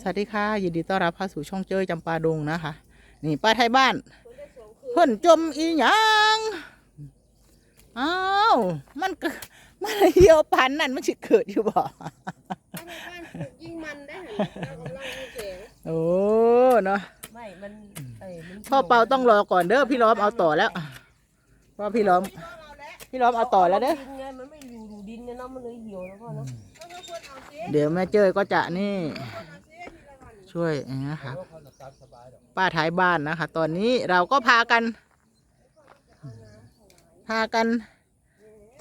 สวัสดีค่ะยินดีต้อนรับเข้าสู่ช่องเจ้ยจำปาดงนะคะ นี่ป้าไทยบ้านเพิ่นจมอีหยังอ้าวมันก็มันเหี่ยวพันนั่นมันสิเกิดอยู่บ่ถ้าในบ้านปลูกยิ่งมันได้เห็นเรากำลังมีเสียงโอ้เนาะไม่ มันเอ้ยมันพ่อเปาต้องรอก่อนเด้อพี่ล้อมเอาต่อแล้วเพราะพี่ล้อม พี่ล้อมเอาต่อแล้วเด้อ ดินไงมันไม่อยู่ดูดินเนี่ยเนาะมันเลยเหี่ยวแล้วพ่อเนาะ เดี๋ยวแม่เจ้ยก็จะนี่ ช่วยนะคะป้าท้ายบ้านนะคะ ตอนนี้เราก็พากัน พากัน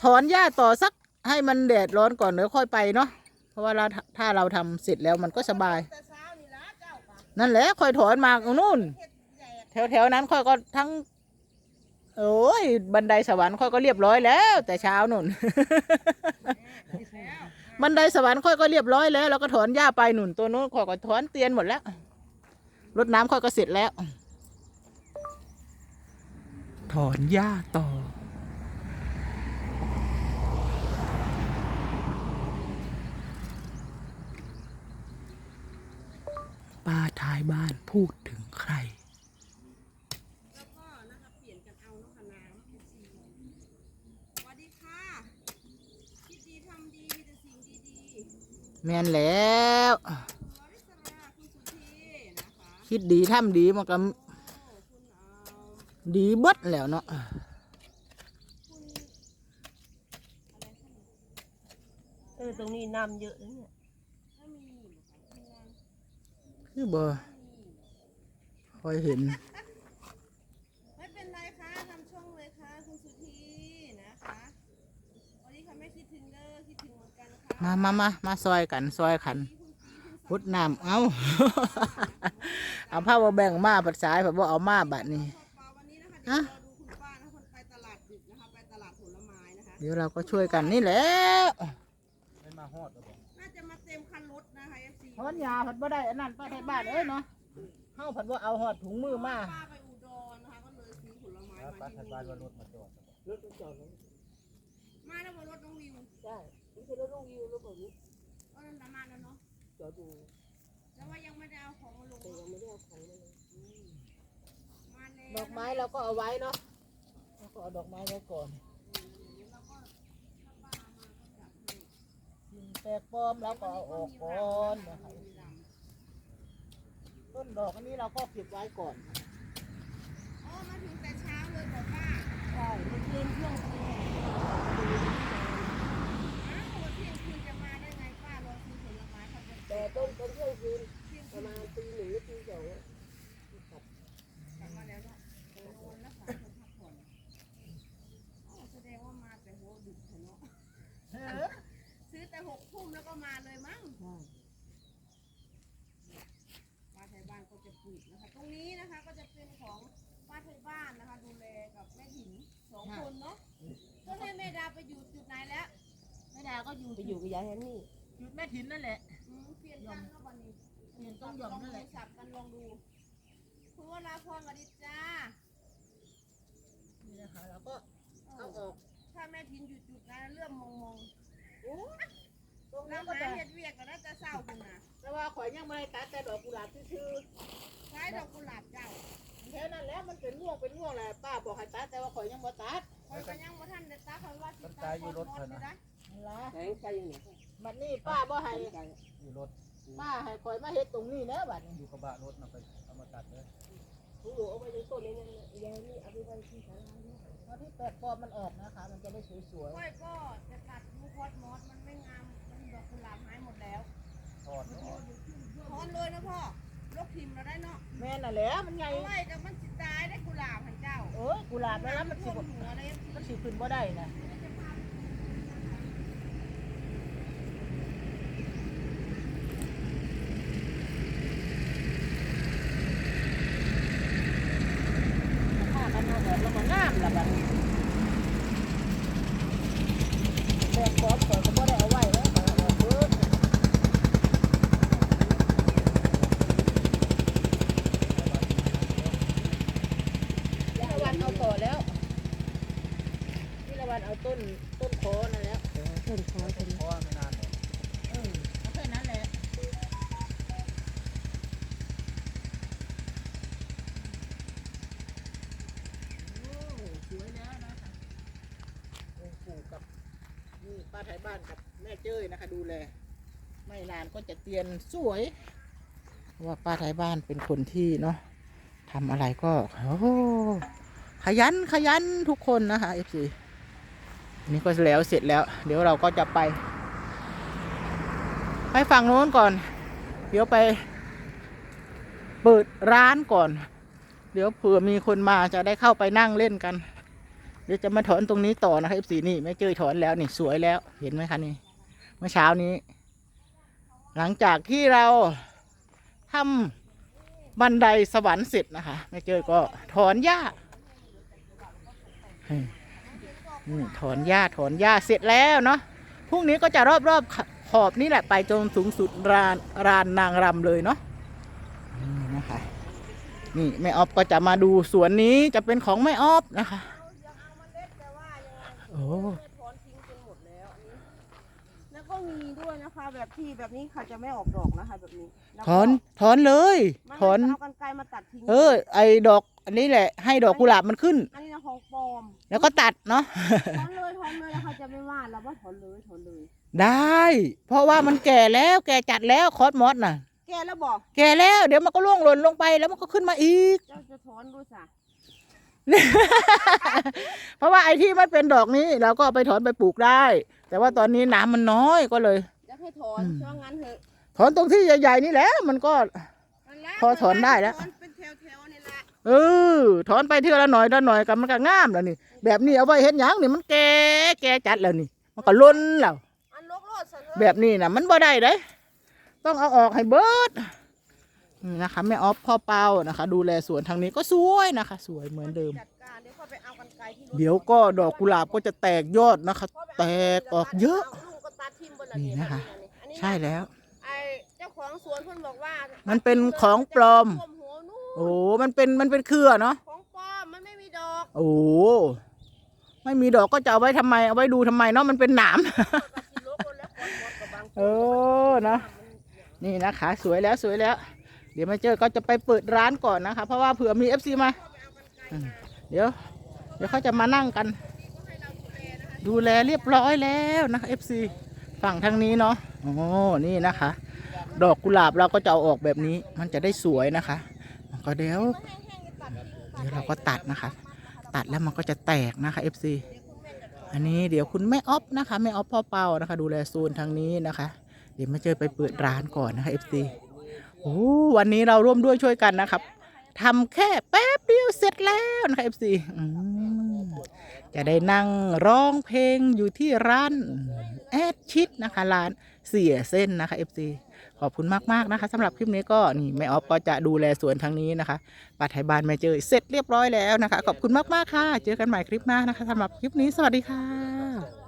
ถอนหญ้าต่อสักให้มันแดดร้อนก่อนเดี๋ยวค่อยไปเนาะเพราะว่าเราถ้าเราทำเสร็จแล้วมันก็สบาย นั่นแหละค่อยถอนมานู่น แถวแถวๆนั้นค่อยก็ทั้งโอ้ยบันไดสวรรค์ค่อยก็เรียบร้อยแล้ว แต่เช้านู่น บันไดสวรรค์ค่อยก็เรียบร้อยแล้วแล้วก็ถอนหญ้าไปหนุนตัวนู้นค่อยก็ถอนเตียนหมดแล้วรดน้ำค่อยก็เสร็จแล้ว ถอนหญ้าต่อ ป้าท้ายบ้านพูดถึงใคร แล้วก็นะคะเปลี่ยนกันเอาเนาะค่ะน้ำสวัสดีค่ะคิดดีทำดีมีแต่สิ่งดี แม่นแล้วๆคุณวริศราคุณสุธีนะคะคิดดีทำดีมันก็โอ้คุณเอาดีเบิดแล้วเนาะคุณอะไรคะเออตรงนี้น้ำเยอะนะเนี่ยถ้ามีนะคะคือบ่คอยเห็น ไม่เป็นไรค่ะทำช่องเลยค่ะคุณสุธีนะคะวันนี้ค่ะไม่คิดถึงเด้อคิดถึงเหมือนกันค่ะมามามามาซอยกันซอยขันพุดน้ำเอา เอาผ้ามาแบ่งมาปัดสายผัดว่าเอามาบัดนี้ป้าวันนี้นะคะเดี๋ยวรอดูคุณป้านะคนไปตลาดดึกนะคะไปตลาดผลไม้นะคะเดี๋ยวเราก็ช่วยกันนี่แหละน่าจะมาเต็มคันรถนะคะ FC ถอนยาผัดว่าได้อันนั้นป้าไทยบ้านเอ้ยเนาะเฮาผัดว่าเอาหอดถุงมือมาป้าไปอุดรนะคะก็เลยซื้อผลไม้มาที่นี่มา แล้วบนรถน้องวิวใช่ไม่ใช่รถลงวิวรถแบบนี้ก็นั่นละมาแล้วเนาะจอดอยู่แต่ว่ายังไม่ได้เอาของมาลงแต่ยังไม่ได้เอาของมาเลยมาแล้วดอกไม้เราก็เอาไว้เนาะเราก็เอาดอกไม้ไว้ก่อนแล้วก็ถ้าป้ามาก็จัดให้สิ่งแปลกปลอมเราก็เอาออกก่อนนะคะต้นดอกอันนี้เราก็เก็บไว้ก่อนอ๋อมาถึงแต่เช้าเลยบอกป้าใช่เมื่อคืนเที่ยงคืน อ้าววันเที่ยงคืนจะมาได้ไงป้ารอซื้อผลไม้เขาจะ แต่ต้นต้นเที่ยงคืน เที่ยง ป คื ระ น มาณตีหนึ่งหรือตีสองอะ กลับมาแล้วเนาะโอ้โหแล้วสามคนพักผ่อนอ๋อแสดงว่ามาแต่หัวดึกเถอะเนาะ ซื้อแต่ห กทุ่มแล้วก็มาเลยมั้งใช่ป้าไทยบ้านก็จะปลูกนะคะ ตรงนี้นะคะก็จะเป็นของป้าไทยบ้านนะคะ ดูแลกับแม่ถินสองคนเนาะก็ให้แม่ดาไปอยู่จุดไหนแล้วแม่ดาก็อยู่ไปอยู่กับยายแฮนนี่จุดแม่ถินนั่นแหละอืมเปลี่ยนตั้งก็วันนี้เปลี่ยนต้องยอมนั่นแหละสับกันลองดูคุณวราพรสวัสดีจ้านี่นะคะเราก็เอเอาอออกถ้าแม่ทินอยู่จุดนั้นเริ่มมองมอง เศร้าคุณนะแต่ว่าข่อยยังไม่ได้ตัดแต่ดอกกุหลาบชื่อใช้ดอกกุหลาบเจ้าๆแค่นั้นแหล้วมันเป็นง่วงเป็นง่วงแหละป้าบอกให้ตัดแต่ว่าข่อยยังบ่ตัดคอยก็ยังบ่ทันได้ตาคอยว่าสิตาคนมดอยู่นะนั่นล่ะแสงไฟอยู่เนี่ยบัดนี้ป้าบ่ให้ไฟอยู่รถป้าให้ข่อยมาเฮ็ดตรงนี้นะบัดนี้อยู่กระบะรถนำไปเอามาตัดเลยหนูเอาไปในต้นนี้เนี่ยยายแฮนนี่เอาไปไว้ที่ศาลาเนี่ยเพราะที่แปลกปลอมมันออกนะคะ มันจะได้สวยค่อยก็จะตัดดูคอสมอสมันไม่งาม ทิมเราได้เนาะๆแม่น่ะแหละมันใหญ่เอาไว้แต่มันสิตายได้กุหลาบหันเจ้าเอ้ยกุหลาบแล้วมันสิท่วบ่มหัวเลยมันสิขึ้นบ่ได้นะ ต้นโคนั่นแหละต้นคอต้นเพไม่นานหช่นั้นแหละสวยนะคะองค์ปู่กับนี่ป้าไทยบ้านกับแม่เจ้ยนะคะ ดูแลไม่นานก็จะเตียนสวยว่าป้าไทยบ้านเป็นคนที่เนาะทำอะไรก็โอ้ขยันขยันทุกคนนะคะเอฟซี นี่ก็แล้วเสร็จแล้ว เดี๋ยวเราก็จะไป ไปฝั่งโน้นก่อน เดี๋ยวไป เปิดร้านก่อน เดี๋ยวเผื่อมีคนมาจะได้เข้าไปนั่งเล่นกัน เดี๋ยวจะมาถอนตรงนี้ต่อนะครับ F4 นี่แม่เจยถอนแล้วนี่สวยแล้ว เห็นไหมคะนี่เมื่อเช้านี้ หลังจากที่เราทำบันไดสวรรค์เสร็จนะคะแม่เจยก็ถอนหญ้าก ถอนหญ้าถอนหญ้าเสร็จแล้วเนาะพรุ่งนี้ก็จะรอบรอบๆขอบนี่แหละไปจนสูงสุดรานรานนางรำเลยเนาะนี่นะคะนี่แม่ออฟก็จะมาดูสวนนี้จะเป็นของแม่ออฟนะคะยังเอามาเล็ดแต่ว่ายังไงโอ้ถอนทิ้งจนหมดแล้วอันนี้แล้วก็มีด้วยนะคะแบบที่แบบนี้เขาจะไม่ออกดอกนะคะแบบนี้แล้วถก็อนถอนเลยไม่ถอนเอากันไกลมาตัดทิ้งเออไอ้ดอก อันนี้แหละให้ดอกกุหลาบมันขึ้น อันนี้นะของปลอมแล้วก็ตัดเนาะ ถอนเลยถอนเลยแล้วเขาจะไม่ว่าเราว่าถอนเลยถอนเลย ได้ เพราะว่ามันแก่แล้วแก่จัดแล้วคอสมอสน่ะ แกแล้วบอกแก่แล้วเดี๋ยวมันก็ร่วงหล่นลงไปแล้วมันก็ขึ้นมาอีก เจ้าจะถอนดูสะเพราะว่าไอ้ที่มันเป็นดอกนี้เราก็เอาไปถอนไปปลูกได้ แต่ว่าตอนนี้น้ำมันน้อยก็เลยจะให้ถอนอืม ช่วงงั้นเถอะถอนตรงที่ใหญ่ๆนี่แหละมันก็ นั่นแหละพอถอนได้แล้ว ถอนเป็นแถวๆนี่แหละ เออถอนไปเท่าละหน่อยละหน่อยกันมันก็งามแล้วนี่ แบบนี้เอาไว้เห็นยังนี่มันแก่แก่จัดแล้วนี่ มันก็ล้นแล้วอันลกโลดซะเลยแบบนี้นะมันบ่ได้เด้ต้องเอาออกให้เบิดนี่นะคะแม่ออฟพ่อเปานะคะ ดูแลสวนทางนี้ก็สวยนะคะ สวยเหมือนเดิม จัดการเดี๋ยวค่อยไปเอากันไกลที่รถเดี๋ยวก็ดอกกุหลาบก็จะแตกยอดนะคะ แตกออกเยอะลุงก็ตัดทิ่มบนนี่นะคะ อันนี้นะใช่แล้ว ไอ้เจ้าของสวนเพิ่นบอกว่ามัมันเป็นของปลอมหัวนู่น โอ้มันเป็นมันเป็นเครือเนาะของปลอมมันไม่มีดอกโอ้ไม่มีดอกก็จะเอาไว้ทำไมเอาไว้ดูทำไมเนาะมันเป็นหนามก็สิโลกคนแล้วคนหมดกับบางเออนะนี่นะคะ สวยแล้วสวยแล้ว เดี๋ยวมาเจอก็จะไปเปิดร้านก่อนนะคะ เพราะว่าเผื่อมีเอฟซีมาอืมเดี๋ยว เดี๋ยวเขาจะมานั่งกัน ดูแลเรียบร้อยแล้วนะคะเอฟซีฝั่งทางนี้เนาะโอ้นี่นะคะ ดอกกุหลาบเราก็จะเอาออกแบบนี้ มันจะได้สวยนะคะ ก็เดี๋ยวเดี๋ยวเราก็ตัดนะคะ ตัดแล้วมันก็จะแตกนะคะ FC อันนี้เดี๋ยวคุณแม่ออฟนะคะแม่ออฟพ่อเปานะคะ ดูแลโซนทางนี้นะคะ เดี๋ยวมาเจอไปเปิดร้านก่อนนะคะ FC โอ้วันนี้เราร่วมด้วยช่วยกันนะครับทำแค่แป๊บเดียวเสร็จแล้วนะคะ FC อืมจะได้นั่งร้องเพลงอยู่ที่ร้านแอดชิดนะคะร้านเสียเส้นนะคะ FC ขอบคุณมากๆนะคะสำหรับคลิปนี้ก็นี่แม่ออฟก็จะดูแลสวนทางนี้นะคะปัดไทยบ้านแม่เจอเสร็จเรียบร้อยแล้วนะคะ ขอบคุณมากๆค่ะ เจอกันใหม่คลิปหน้านะคะสำหรับคลิปนี้สวัสดีค่ะ